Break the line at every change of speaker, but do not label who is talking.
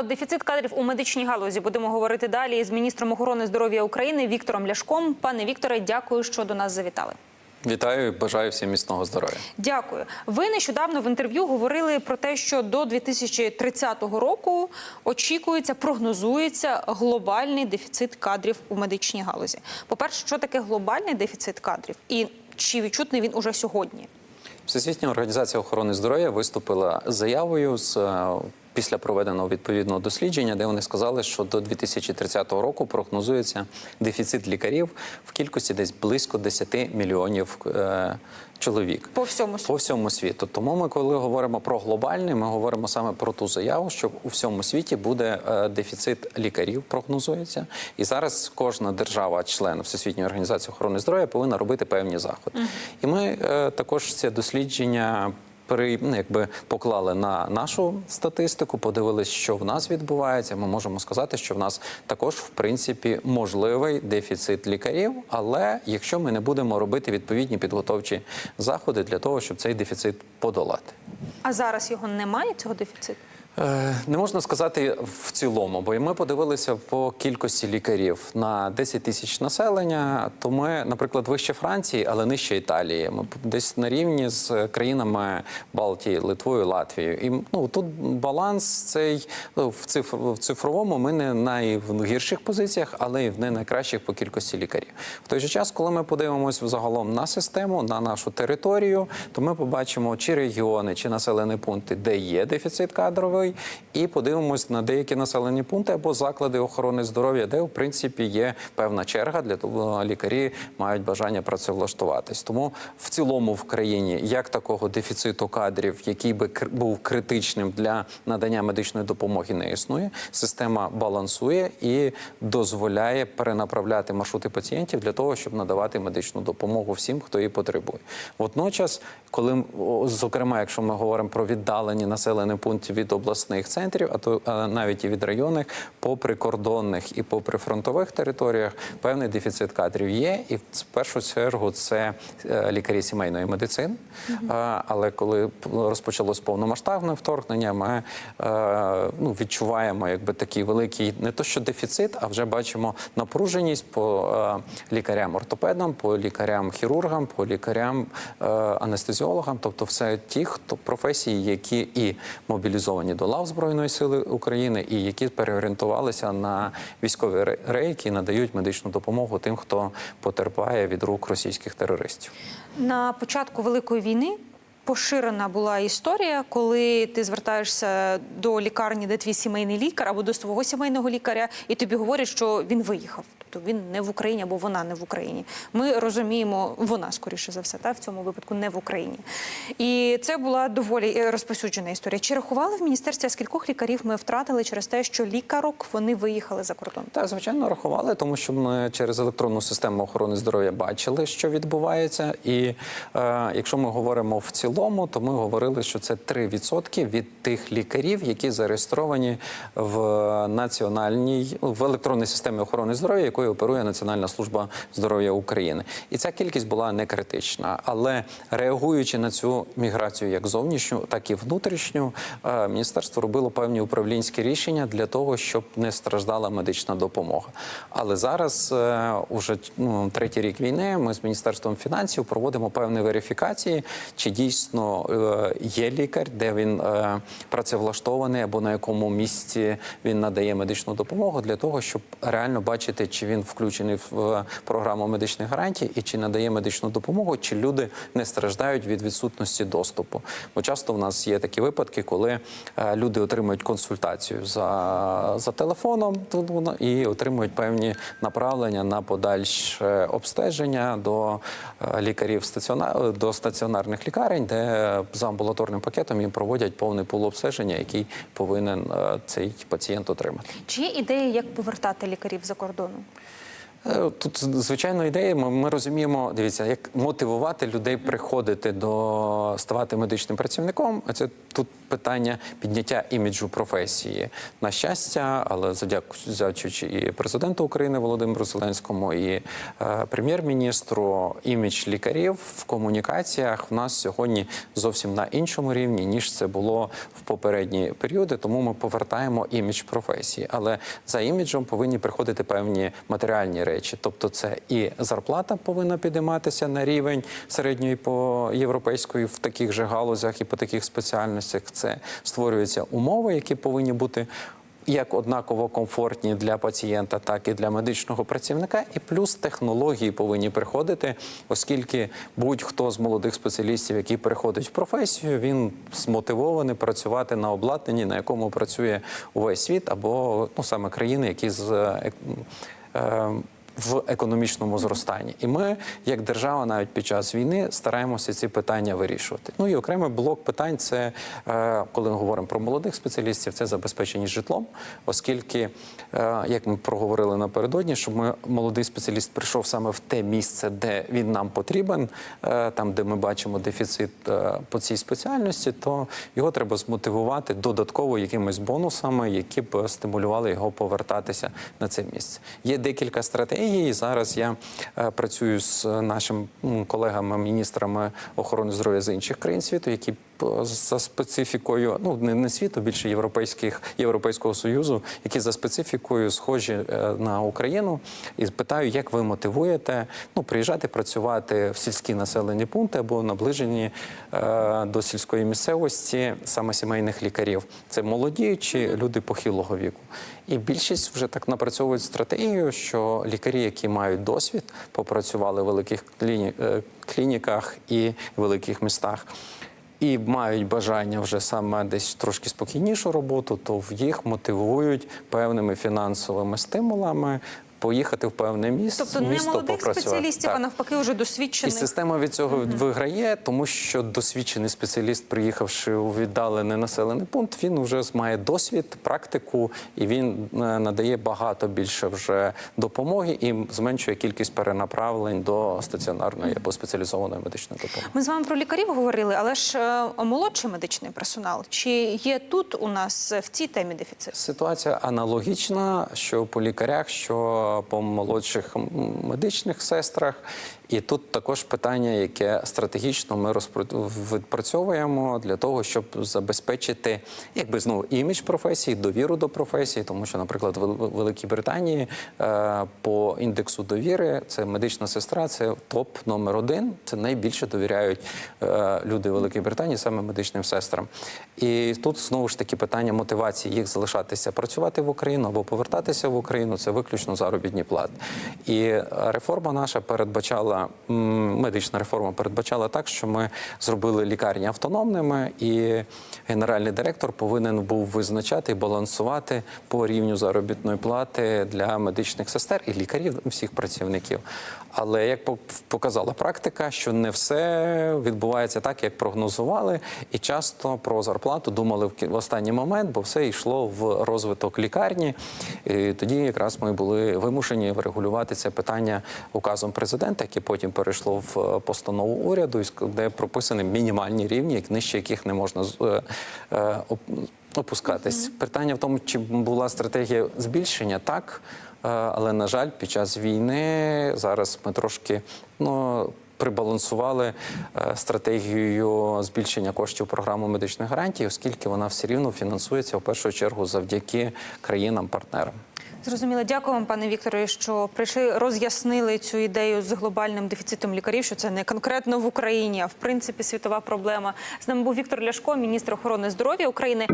Про дефіцит кадрів у медичній галузі будемо говорити далі з міністром охорони здоров'я України Віктором Ляшком. Пане Вікторе, дякую, що до нас завітали.
Вітаю і бажаю всім міцного здоров'я.
Дякую. Ви нещодавно в інтерв'ю говорили про те, що до 2030 року очікується, прогнозується глобальний дефіцит кадрів у медичній галузі. По-перше, що таке глобальний дефіцит кадрів, і чи відчутний він уже сьогодні?
Всесвітня організація охорони здоров'я виступила заявою з е, після проведеного відповідного дослідження, де вони сказали, що до 2030 року прогнозується дефіцит лікарів в кількості десь близько 10 мільйонів е, чоловік.
По всьому світу.
По всьому світу. Тому ми, коли говоримо про глобальний, ми говоримо саме про ту заяву, що у всьому світі буде е, дефіцит лікарів, прогнозується. І зараз кожна держава, член Всесвітньої організації охорони здоров'я, повинна робити певні заходи. І ми е, також це дослідження. При ну, якби поклали на нашу статистику, подивилися, що в нас відбувається. Ми можемо сказати, що в нас також в принципі можливий дефіцит лікарів. Але якщо ми не будемо робити відповідні підготовчі заходи для того, щоб цей дефіцит подолати.
А зараз його немає цього дефіциту?
Е, Не можна сказати в цілому, бо ми подивилися по кількості лікарів на 10 тисяч населення. То ми, наприклад, вище Франції, але нижче Італії. Ми десь на рівні з країнами Балтії, Литвою, Латвією. І ну тут баланс цей ну, в цифр в цифровому. Ми не найгірших позиціях, але й в не найкращих по кількості лікарів. В той же час, коли ми подивимося загалом на систему, на нашу територію, то ми побачимо чи регіони, чи населені пункти, де є дефіцит кадровий, і подивимось на деякі населені пункти або заклади охорони здоров'я, де в принципі є певна черга для того, лікарі мають бажання працевлаштуватись. Тому в цілому в країні як такого дефіциту кадрів, який би був критичним для надання медичної допомоги, не існує. Система балансує і дозволяє перенаправляти маршрути пацієнтів для того, щоб надавати медичну допомогу всім, хто її потребує. Водночас, коли зокрема, якщо ми говоримо про віддалені населені пункти від обласних центрів, а то а навіть і від районних, по прикордонних і по прифронтових територіях певний дефіцит кадрів є, і в першу чергу це е, лікарі сімейної медицини. А, Але коли розпочалось повномасштабне вторгнення, ми е, ну, відчуваємо якби такий великий не то що дефіцит, а вже бачимо напруженість по е, лікарям-ортопедам, по лікарям-хірургам, по лікарям анестезіологам, тобто все ті, хто професії, які і мобілізовані до лав Збройної сили України, і які переорієнтувалися на військові рейки надають медичну допомогу тим, хто потерпає від рук російських терористів.
На початку Великої війни поширена була історія, коли ти звертаєшся до лікарні, де твій сімейний лікар або до свого сімейного лікаря, і тобі говорять, що він виїхав. Тобто він не в Україні або вона не в Україні. Ми розуміємо, вона скоріше за все, та в цьому випадку не в Україні. І це була доволі е, розповсюджена історія. Чи рахували в міністерстві, скількох лікарів ми втратили через те, що лікарок вони виїхали за кордон?
Так, звичайно, рахували, тому що ми через електронну систему охорони здоров'я бачили, що відбувається. І е, якщо ми говоримо в цілому, то ми говорили, що це 3% від тих лікарів, які зареєстровані в національній в електронній системі охорони здоров'я, якою оперує Національна служба здоров'я України. І ця кількість була не критична. Але реагуючи на цю міграцію як зовнішню, так і внутрішню, е, міністерство робило певні управлінські рішення для того, щоб не страждала медична допомога. Але зараз, е, уже ну, третій рік війни, ми з міністерством фінансів проводимо певні верифікації, чи дійсно е, є лікар, де він працевлаштований або на якому місці він надає медичну допомогу, для того, щоб реально бачити, чи він включений в е, програму медичних гарантій і чи надає медичну допомогу, чи люди не страждають від відсутності доступу. Бо часто в нас є такі випадки, коли е, люди отримують консультацію за, за телефоном і отримують певні направлення на подальше обстеження до е, лікарів стаціонар до стаціонарних лікарень, де за амбулаторним пакетом їм проводять повний пул обстеження, який повинен цей пацієнт отримати.
Чи є ідеї, як повертати лікарів за кордону?
Е, Тут звичайно ідея. Ми, ми розуміємо, дивіться, як мотивувати людей приходити до ставати медичним працівником. Це тут питання підняття іміджу професії. На щастя, але завдячуючи і президенту України Володимиру Зеленському, і е, прем'єр-міністру, імідж лікарів в комунікаціях в нас сьогодні зовсім на іншому рівні ніж це було в попередні періоди. Тому ми повертаємо імідж професії. Але за іміджем повинні приходити певні матеріальні речі. Тобто, це і зарплата повинна підійматися на рівень середньої по європейської в таких же галузях і по таких спеціальностях. Це створюються умови, які повинні бути. Як однаково комфортні для пацієнта, так і для медичного працівника, і плюс технології повинні приходити, оскільки будь-хто з молодих спеціалістів, який переходить в професію, він змотивований працювати на обладнанні, на якому працює увесь світ, або ну саме країни, які з е, е, в економічному зростанні, і ми, як держава, навіть під час війни стараємося ці питання вирішувати. Ну і окремий блок питань це е, коли ми говоримо про молодих спеціалістів, це забезпечення житлом, оскільки, е, як ми проговорили напередодні, щоб ми молодий спеціаліст прийшов саме в те місце, де він нам потрібен, е, там де ми бачимо дефіцит по цій спеціальності, то його треба змотивувати додатково якимись бонусами, які б стимулювали його повертатися на це місце. Є декілька стратегій. І зараз я е, працюю з нашими колегами-міністрами охорони здоров'я з інших країн світу, які за специфікою, ну не, не світу, більше європейських європейського союзу, які за специфікою схожі е, на Україну, і питаю, як ви мотивуєте ну приїжджати працювати в сільські населені пункти або наближені е, до сільської місцевості саме сімейних лікарів. Це молоді чи люди похилого віку. І більшість вже так напрацьовують стратегію, що лікарі, які мають досвід, попрацювали в великих е, клініках і великих містах. І мають бажання вже саме десь трошки спокійнішу роботу, то їх мотивують певними фінансовими стимулами поїхати в певне місце.
Тобто не
місто
молодих
попрацювати.
спеціалістів,
Так.
а навпаки, вже
І система від цього виграє, тому що досвідчений спеціаліст, приїхавши у віддалений населений пункт, він вже має досвід, практику, і він е, надає багато більше вже допомоги і зменшує кількість перенаправлень до стаціонарної або спеціалізованої медичної допомоги.
Ми з вами про лікарів говорили, але ж е, молодший медичний персонал. Чи є тут у нас в цій темі дефіцит?
Ситуація аналогічна, що по лікарях, що по молодших медичних сестрах. І тут також питання, яке стратегічно ми відпрацьовуємо для того, щоб забезпечити якби знову імідж професії, довіру до професії, тому що, наприклад, в Великій Британії е, по індексу довіри це медична сестра, це топ номер один. Це найбільше довіряють е, люди Великої Британії саме медичним сестрам. І тут знову ж таки питання мотивації їх залишатися працювати в Україну або повертатися в Україну це виключно заробітні плати. І реформа наша передбачала медична реформа передбачала так, що ми зробили лікарні автономними, і генеральний директор повинен був визначати і балансувати по рівню заробітної плати для медичних сестер і лікарів всіх працівників. Але як показала практика, що не все відбувається так, як прогнозували, і часто про зарплату думали в останній момент, бо все йшло в розвиток лікарні. І тоді якраз ми були вимушені врегулювати це питання указом президента, яке потім перейшло в е, постанову уряду, де прописані мінімальні рівні, нижче яких не можна е, е, оп- опускатись. Питання в тому, чи була стратегія збільшення, так. Але на жаль, під час війни зараз ми трошки ну. Прибалансували стратегію збільшення коштів програми медичних гарантій, оскільки вона все рівно фінансується в першу чергу завдяки країнам-партнерам.
Зрозуміло, дякую вам, пане Вікторе, що прийшли, роз'яснили цю ідею з глобальним дефіцитом лікарів, що це не конкретно в Україні, а в принципі світова проблема. З нами був Віктор Ляшко, міністр охорони здоров'я України.